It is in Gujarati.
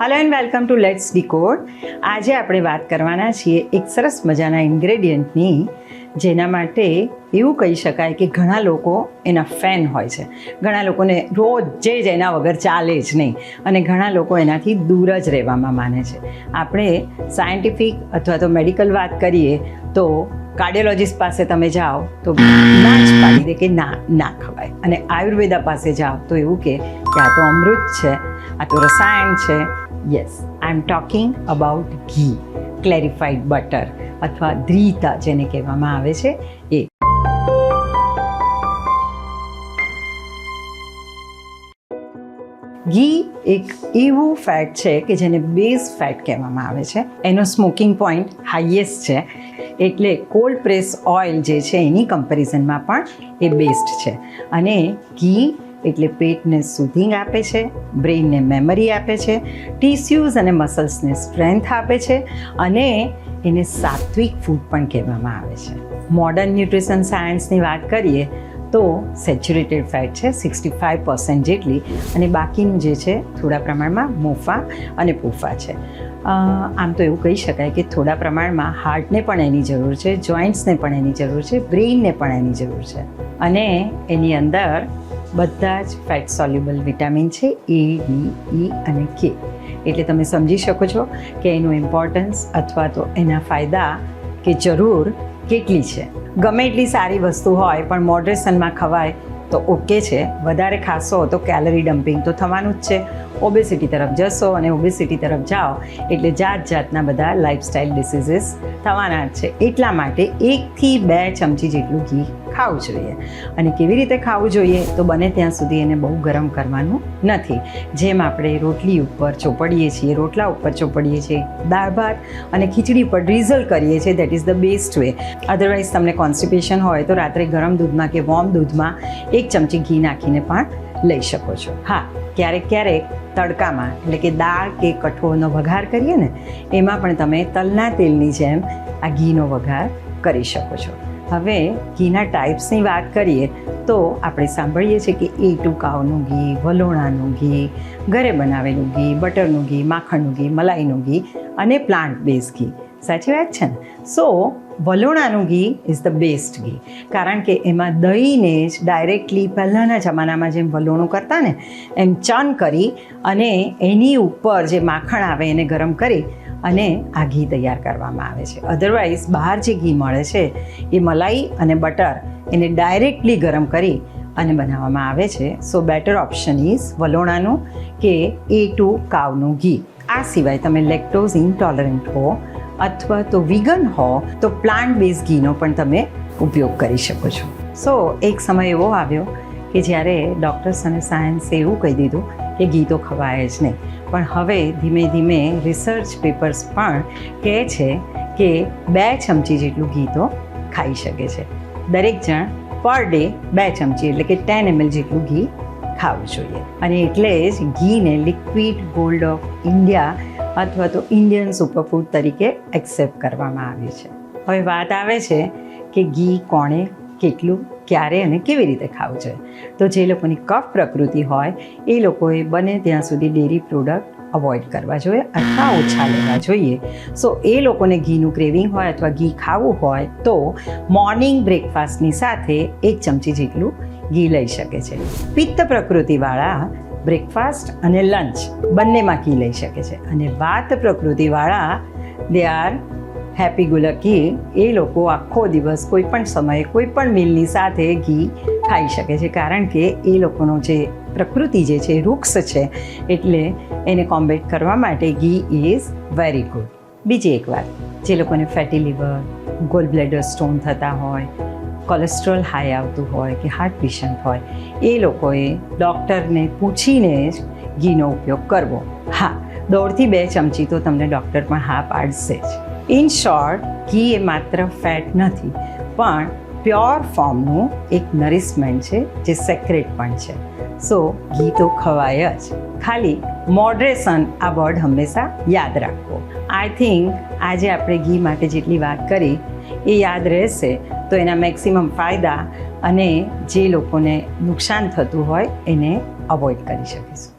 Hello and welcome to let's decode આજે આપણે વાત કરવાના છીએ એક સરસ મજાના ઇન્ગ્રેડિયન્ટની, જેના માટે એવું કહી શકાય કે ઘણા લોકો એના ફેન હોય છે. ઘણા લોકોને રોજ જે એના વગર ચાલે જ નહીં અને ઘણા લોકો એનાથી દૂર જ રહેવામાં માને છે. આપણે સાયન્ટિફિક અથવા તો મેડિકલ વાત કરીએ તો કાર્ડિયોલોજિસ્ટ પાસે તમે જાઓ તો ના જ પાડી દે કે ના ના ખવાય. અને આયુર્વેદા પાસે જાઓ તો એવું કે આ તો અમૃત છે, આ તો રસાયણ છે yes I am talking about ghee clarified butter અથવા ધ્રીતા જેને કહેવામાં આવે છે, એ. ઘી એક એવું ફેટ છે કે જેને બેઝ ફેટ કહેવામાં આવે છે. એનો સ્મોકિંગ પોઈન્ટ હાઈએસ્ટ છે. એટલે કોલ્ડ પ્રેસ ઓઇલ જે છે એની કમ્પેરિઝનમાં પણ એ બેસ્ટ છે. અને ઘી એટલે પેટને સુધિંગ આપે છે બ્રેઇનને મેમરી આપે છે ટીસ્યુઝ અને મસલ્સને સ્ટ્રેન્થ આપે છે અને એને સાત્વિક ફૂડ પણ કહેવામાં આવે છે. મોડર્ન ન્યુટ્રિશન સાયન્સની વાત કરીએ તો સેચ્યુરેટેડ ફેટ છે સિક્સટી ફાઇવ પર્સન્ટ જેટલી અને બાકીનું જે છે થોડા પ્રમાણમાં મોફા અને પૂફા છે. આમ તો એવું કહી શકાય કે થોડા પ્રમાણમાં હાર્ટને પણ એની જરૂર છે જોઈન્ટ્સને પણ એની જરૂર છે બ્રેઇનને પણ એની જરૂર છે. અને એની અંદર બધા જ ફેટ સોલ્યુબલ વિટામિન છે એ ડી ઈ અને કે એટલે તમે સમજી શકો છો કે એનું ઇમ્પોર્ટન્સ અથવા તો એના ફાયદા કે જરૂર કેટલી છે. ગમે એટલી સારી વસ્તુ હોય, પણ મોડરેશનમાં ખવાય તો ઓકે છે. વધારે ખાશો તો કેલરી ડમ્પિંગ તો થવાનું જ છે. ઓબેસિટી તરફ જશો અને ઓબેસિટી તરફ જાઓ, એટલે જાત જાતના બધા લાઇફસ્ટાઇલ ડિસીઝીસ થવાના જ છે. એટલા માટે એકથી બે ચમચી જેટલું ઘી ખાવું જોઈએ. અને કેવી રીતે ખાવું જોઈએ તો બને ત્યાં સુધી એને બહુ ગરમ કરવાનું નથી. જેમ આપણે રોટલી ઉપર ચોપડીએ છીએ, રોટલા ઉપર ચોપડીએ છીએ, દાળ ભાત અને ખીચડી પર ડ્રીઝલ કરીએ છીએ that is the best way otherwise તમને કોન્સ્ટિપેશન હોય તો રાત્રે ગરમ દૂધમાં કે વોર્મ દૂધમાં એક ચમચી ઘી નાખીને પણ લઈ શકો છો. હા, ક્યારેક ક્યારેક તડકામાં, એટલે કે દાળ કે કઠોળનો વઘાર કરીએ ને, એમાં પણ તમે તલના તેલની જેમ આ ઘીનો વઘાર કરી શકો છો. હવે ઘીના ટાઈપ્સની વાત કરીએ, તો આપણે સાંભળીએ છીએ કે એ ટુકાઉનું ઘી, વલોણાનું ઘી, ઘરે બનાવેલું ઘી, બટરનું ઘી, માખણનું ઘી, મલાઈનું ઘી અને પ્લાન્ટ બેઝ ઘી. સાચી વાત છે ને? સો વલોણાનું ઘી ઇઝ ધ બેસ્ટ ઘી. કારણ કે એમાં દહીંને જ ડાયરેક્ટલી પહેલાંના જમાનામાં જેમ વલોણું કરતા ને, એમ ચન કરી અને એની ઉપર જે માખણ આવે એને ગરમ કરી અને આ ઘી તૈયાર કરવામાં આવે છે. અધરવાઇઝ બહાર જે ઘી મળે છે, એ મલાઈ અને બટર એને ડાયરેક્ટલી ગરમ કરી અને બનાવવામાં આવે છે. સો બેટર ઓપ્શન ઇઝ વલોણાનું કે એ ટુ કાવનું ઘી. આ સિવાય તમે લેક્ટોઝ ઇન્ટોલરન્ટ હો અથવા તો વિગન હો, તો પ્લાન્ટ બેઝ ઘીનો પણ તમે ઉપયોગ કરી શકો છો. સો એક સમય એવો આવ્યો કે જ્યારે ડૉક્ટર્સ અને સાયન્સે એવું કહી દીધું કે ગીતો ખવાય જ નહીં. પણ હવે ધીમે ધીમે રિસર્ચ પેપર્સ પણ કહે છે કે બે ચમચી જેટલું ગીતો ખાઈ શકે છે. દરેક જણ પર ડે બે ચમચી એટલે કે ટેન એમએલ જેટલું ઘી ખાવું જોઈએ. અને એટલે જ ઘીને લિક્વિડ ગોલ્ડ ઓફ ઇન્ડિયા અથવા તો ઇન્ડિયન સુપરફૂડ તરીકે એક્સેપ્ટ કરવામાં આવે છે. હવે વાત આવે છે કે ઘી કોણે કેટલું ક્યારે અને કેવી રીતે ખાવું જોઈએ તો જે લોકોની કફ પ્રકૃતિ હોય, એ લોકોએ બને ત્યાં સુધી ડેરી પ્રોડક્ટ અવોઇડ કરવા જોઈએ, અથવા ઓછા લેવા જોઈએ. સો એ લોકોને ઘીનું ક્રેવિંગ હોય અથવા ઘી ખાવું હોય, તો મોર્નિંગ બ્રેકફાસ્ટની સાથે એક ચમચી જેટલું ઘી લઈ શકે છે. પિત્ત પ્રકૃતિવાળા બ્રેકફાસ્ટ અને લંચ બંનેમાં ઘી લઈ શકે છે. અને વાત પ્રકૃતિવાળા દે આર હેપી ગુલકી એ લોકો આખો દિવસ કોઈ પણ સમયે, કોઈ પણ મિલની સાથે ઘી ખાઈ શકે છે. કારણ કે એ લોકોનો જે પ્રકૃતિ જે છે, વૃક્ષ છે, એટલે એને કોમ્બેટ કરવા માટે ઘી ઇઝ વેરી ગુડ બીજી એક વાત, જે લોકોને fatty liver gall bladder stone થતા હોય કોલેસ્ટ્રોલ હાઈ આવતું હોય કે હાર્ટ પેશન્ટ હોય, એ લોકોએ ડૉક્ટરને પૂછીને જ ઘીનો ઉપયોગ કરવો. હા, દોઢથી બે ચમચી તો તમને ડૉક્ટર પણ હા પાડશે જ. ઇન શોર્ટ ઘી એ માત્ર ફેટ નથી, પણ પ્યોર ફોર્મનું એક નરિશમેન્ટ છે, જે સેક્રેટ પણ છે. સો ઘી તો ખવાય જ. ખાલી મોડરેશન આ વર્ડ હંમેશા યાદ રાખો. આઈ થિંક આજે આપણે ઘી માટે જેટલી વાત કરી, એ યાદ રહેશે. તો એના મેક્સિમમ ફાયદા અને જે લોકોને નુકસાન થતું હોય, એને અવોઇડ કરી શકીશું.